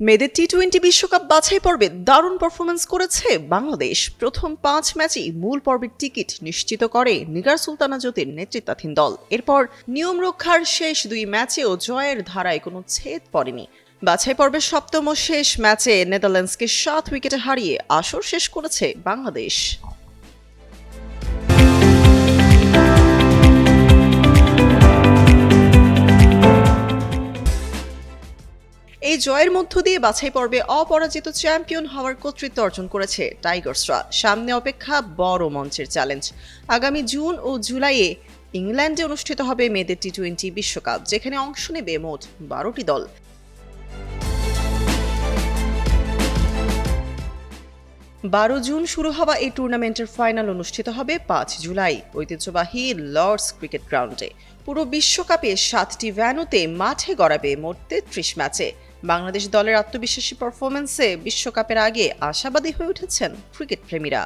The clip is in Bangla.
মেয়েদের টি টোয়েন্টি বিশ্বকাপ বাছাই পর্বে দারুণ পারফরমেন্স করেছে বাংলাদেশ। প্রথম পাঁচ ম্যাচেই মূল পর্বের টিকিট নিশ্চিত করে নিগার সুলতানা জ্যোতির নেতৃত্বাধীন দল। এরপর নিয়ম রক্ষার শেষ দুই ম্যাচেও জয়ের ধারায় কোনো ছেদ পড়েনি। বাছাই পর্বের সপ্তম শেষ ম্যাচে নেদারল্যান্ডসকে সাত উইকেটে হারিয়ে আসর শেষ করেছে বাংলাদেশ। এই জয়ের মধ্য দিয়ে বাছাই পর্বে অপরাজিত চ্যাম্পিয়ন হওয়ার কর্তৃত্ব অর্জন করেছে টাইগার্সরা। সামনে অপেক্ষা বড় মঞ্চের চ্যালেঞ্জ। আগামী জুন ও জুলাইয়ে ইংল্যান্ডে অনুষ্ঠিত হবে মেয়েদের টি টোয়েন্টি বিশ্বকাপ, যেখানে অংশ নেবে মোট বারোটি দল। বারো জুন শুরু হওয়া এই টুর্নামেন্টের ফাইনাল অনুষ্ঠিত হবে পাঁচ জুলাই, ঐতিহ্যবাহী লর্ডস ক্রিকেট গ্রাউন্ডে। পুরো বিশ্বকাপে সাতটি ভ্যানুতে মাঠে গড়াবে মোট তেত্রিশ ম্যাচে। বাংলাদেশ দলের আত্মবিশ্বাসী পারফরমেন্সে বিশ্বকাপের আগে আশাবাদী হয়ে উঠেছেন ক্রিকেট প্রেমীরা।